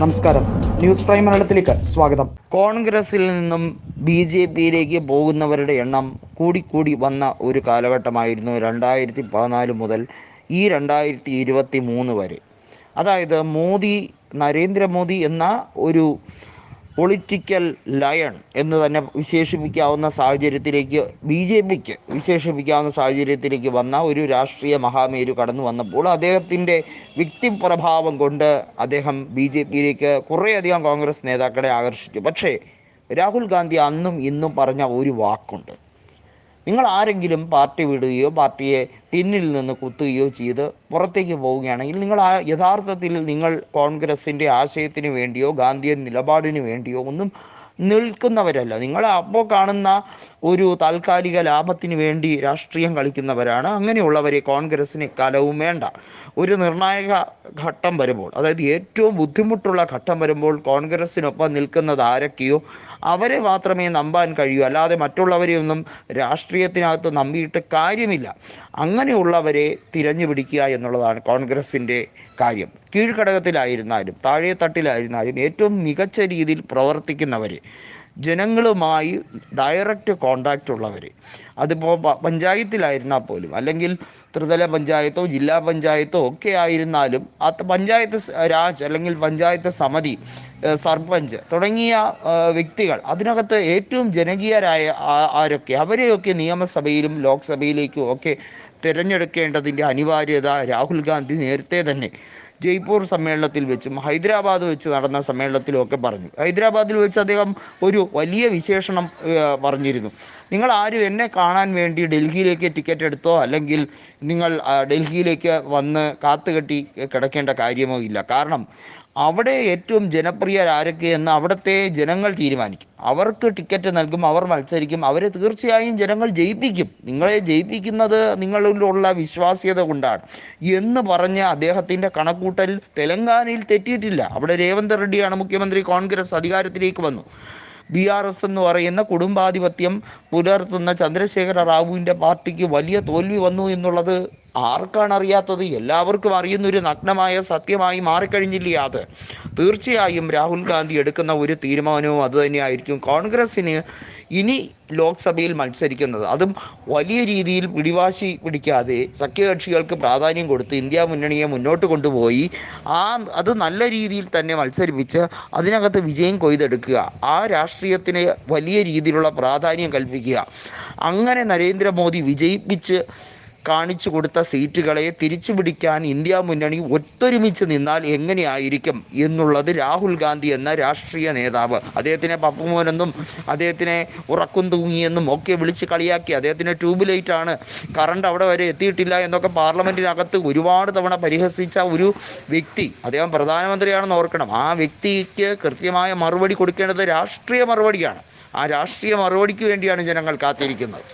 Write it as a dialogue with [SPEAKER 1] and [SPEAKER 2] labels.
[SPEAKER 1] നമസ്കാരം. News prime മലയാളത്തിലേക്ക് സ്വാഗതം.
[SPEAKER 2] കോൺഗ്രസിൽ നിന്നും ബി ജെ പിയിലേക്ക് പോകുന്നവരുടെ എണ്ണം കൂടിക്കൂടി വന്ന ഒരു കാലഘട്ടമായിരുന്നു രണ്ടായിരത്തി പതിനാല് മുതൽ ഈ രണ്ടായിരത്തി ഇരുപത്തി മൂന്ന് വരെ. അതായത് മോദി നരേന്ദ്രമോദി എന്ന ഒരു പൊളിറ്റിക്കൽ ലയൺ എന്ന് തന്നെ വിശേഷിപ്പിക്കാവുന്ന സാഹചര്യത്തിലേക്ക് ബി ജെ പിക്ക് വിശേഷിപ്പിക്കാവുന്ന സാഹചര്യത്തിലേക്ക് വന്ന ഒരു രാഷ്ട്രീയ മഹാമേരു കടന്നു വന്നപ്പോൾ അദ്ദേഹത്തിന്റെ വ്യക്തിപ്രഭാവം കൊണ്ട് അദ്ദേഹം ബി ജെ പിയിലേക്ക് കുറേയധികം കോൺഗ്രസ് നേതാക്കളെ ആകർഷിച്ചു. പക്ഷേ രാഹുൽ ഗാന്ധി അന്നും ഇന്നും പറഞ്ഞ ഒരു വാക്കുണ്ട്. നിങ്ങൾ ആരെങ്കിലും പാർട്ടി വിടുകയോ പാർട്ടിയെ പിന്നിൽ നിന്ന് കുത്തുകയോ ചെയ്ത് പുറത്തേക്ക് പോവുകയാണെങ്കിൽ നിങ്ങൾ ആ യഥാർത്ഥത്തിൽ നിങ്ങൾ കോൺഗ്രസിന്റെ ആശയത്തിന് വേണ്ടിയോ ഗാന്ധിയൻ നിലപാടിന് വേണ്ടിയോ ഒന്നും നിൽക്കുന്നവരല്ല. നിങ്ങൾ അപ്പോൾ കാണുന്ന ഒരു താൽക്കാലിക ലാഭത്തിന് വേണ്ടി രാഷ്ട്രീയം കളിക്കുന്നവരാണ്. അങ്ങനെയുള്ളവരെ കോൺഗ്രസ്സിന് കാലവും വേണ്ട. ഒരു നിർണായക ഘട്ടം വരുമ്പോൾ അതായത് ഏറ്റവും ബുദ്ധിമുട്ടുള്ള ഘട്ടം വരുമ്പോൾ കോൺഗ്രസ്സിനൊപ്പം നിൽക്കുന്നത് ആരൊക്കെയോ അവരെ മാത്രമേ നമ്പാൻ കഴിയൂ. അല്ലാതെ മറ്റുള്ളവരെയൊന്നും രാഷ്ട്രീയത്തിനകത്ത് നമ്പിയിട്ട് കാര്യമില്ല. അങ്ങനെയുള്ളവരെ തിരഞ്ഞു പിടിക്കുക എന്നുള്ളതാണ് കോൺഗ്രസിന്റെ കാര്യം. കീഴ്ഘടകത്തിലായിരുന്നാലും താഴെത്തട്ടിലായിരുന്നാലും ഏറ്റവും മികച്ച രീതിയിൽ പ്രവർത്തിക്കുന്നവരെ ജനങ്ങളുമായി ഡയറക്റ്റ് കോണ്ടാക്റ്റ് ഉള്ളവർ അതിപ്പോൾ പഞ്ചായത്തിലായിരുന്നാൽ പോലും അല്ലെങ്കിൽ ത്രിതല പഞ്ചായത്തോ ജില്ലാ പഞ്ചായത്തോ ഒക്കെ ആയിരുന്നാലും ആ പഞ്ചായത്ത് രാജ് അല്ലെങ്കിൽ പഞ്ചായത്ത് സമിതി സർപഞ്ച് തുടങ്ങിയ വ്യക്തികൾ അതിനകത്ത് ഏറ്റവും ജനകീയരായ ആരൊക്കെ അവരെയൊക്കെ നിയമസഭയിലും ലോക്സഭയിലേക്കും ഒക്കെ തിരഞ്ഞെടുക്കേണ്ടതിന്റെ അനിവാര്യത രാഹുൽ ഗാന്ധി നേരത്തെ തന്നെ ജയ്പൂർ സമ്മേളനത്തിൽ വെച്ചും ഹൈദരാബാദ് വെച്ച് നടന്ന സമ്മേളനത്തിലും ഒക്കെ പറഞ്ഞു. ഹൈദരാബാദിൽ വെച്ച് അദ്ദേഹം ഒരു വലിയ വിശേഷണം പറഞ്ഞിരുന്നു. നിങ്ങൾ ആരും എന്നെ കാണാൻ വേണ്ടി ഡൽഹിയിലേക്ക് ടിക്കറ്റ് എടുത്തോ അല്ലെങ്കിൽ നിങ്ങൾ ഡൽഹിയിലേക്ക് വന്ന് കാത്തുകെട്ടി കിടക്കേണ്ട കാര്യമോ ഇല്ല. കാരണം അവിടെ ഏറ്റവും ജനപ്രിയരാരൊക്കെ എന്ന് അവിടുത്തെ ജനങ്ങൾ തീരുമാനിക്കും. അവർക്ക് ടിക്കറ്റ് നൽകും അവർ മത്സരിക്കും അവരെ തീർച്ചയായും ജനങ്ങൾ ജയിപ്പിക്കും. നിങ്ങളെ ജയിപ്പിക്കുന്നത് നിങ്ങളിലുള്ള വിശ്വാസ്യത കൊണ്ടാണ്. എന്ന് പറഞ്ഞ് അദ്ദേഹത്തിന്റെ കണക്കൂട്ടൽ തെലങ്കാനയിൽ തെറ്റിയിട്ടില്ല. അവിടെ രേവന്ത് റെഡ്ഡിയാണ് മുഖ്യമന്ത്രി കോൺഗ്രസ് അധികാരത്തിലേക്ക് വന്നു. ബി ആർ എസ് എന്ന് പറയുന്ന കുടുംബാധിപത്യം പുലർത്തുന്ന ചന്ദ്രശേഖര റാവുവിന്റെ പാർട്ടിക്ക് വലിയ തോൽവി വന്നു എന്നുള്ളത് ആർക്കാണ് അറിയാത്തത് എല്ലാവർക്കും അറിയുന്ന ഒരു നഗ്നമായ സത്യമായി മാറിക്കഴിഞ്ഞില്ലേ അത്? തീർച്ചയായും രാഹുൽ ഗാന്ധി എടുക്കുന്ന ഒരു തീരുമാനവും അതുതന്നെയായിരിക്കും കോൺഗ്രസ്സിന് ഇനി ലോക്സഭയിൽ മത്സരിക്കുന്നത്. അതും വലിയ രീതിയിൽ പിടിവാശി പിടിക്കാതെ സഖ്യകക്ഷികൾക്ക് പ്രാധാന്യം കൊടുത്ത് ഇന്ത്യ മുന്നണിയെ മുന്നോട്ട് കൊണ്ടുപോയി ആ അത് നല്ല രീതിയിൽ തന്നെ മത്സരിപ്പിച്ച് അതിനകത്ത് വിജയം കൊയ്തെടുക്കുക. ആ രാഷ്ട്രീയത്തിന് വലിയ രീതിയിലുള്ള പ്രാധാന്യം കൽപ്പിക്കുക. അങ്ങനെ നരേന്ദ്രമോദി വിജയിപ്പിച്ച് കാണിച്ചു കൊടുത്ത സീറ്റുകളെ തിരിച്ചു പിടിക്കാൻ ഇന്ത്യ മുന്നണി ഒത്തൊരുമിച്ച് നിന്നാൽ എങ്ങനെയായിരിക്കും എന്നുള്ളത് രാഹുൽ ഗാന്ധി എന്ന രാഷ്ട്രീയ നേതാവ്. അദ്ദേഹത്തിനെ പപ്പുമോനെന്നും അദ്ദേഹത്തിനെ ഉറക്കും തൂങ്ങിയെന്നും ഒക്കെ വിളിച്ച് കളിയാക്കി. അദ്ദേഹത്തിന് ട്യൂബ് ലൈറ്റ് ആണ് കറണ്ട് അവിടെ വരെ എത്തിയിട്ടില്ല എന്നൊക്കെ പാർലമെന്റിനകത്ത് ഒരുപാട് തവണ പരിഹസിച്ച ഒരു വ്യക്തി അദ്ദേഹം പ്രധാനമന്ത്രിയാണെന്ന് ഓർക്കണം. ആ വ്യക്തിക്ക് കൃത്യമായ മറുപടി കൊടുക്കേണ്ടത് രാഷ്ട്രീയ മറുപടിയാണ്. ആ രാഷ്ട്രീയ മറുപടിക്ക് വേണ്ടിയാണ് ജനങ്ങൾ കാത്തിരിക്കുന്നത്.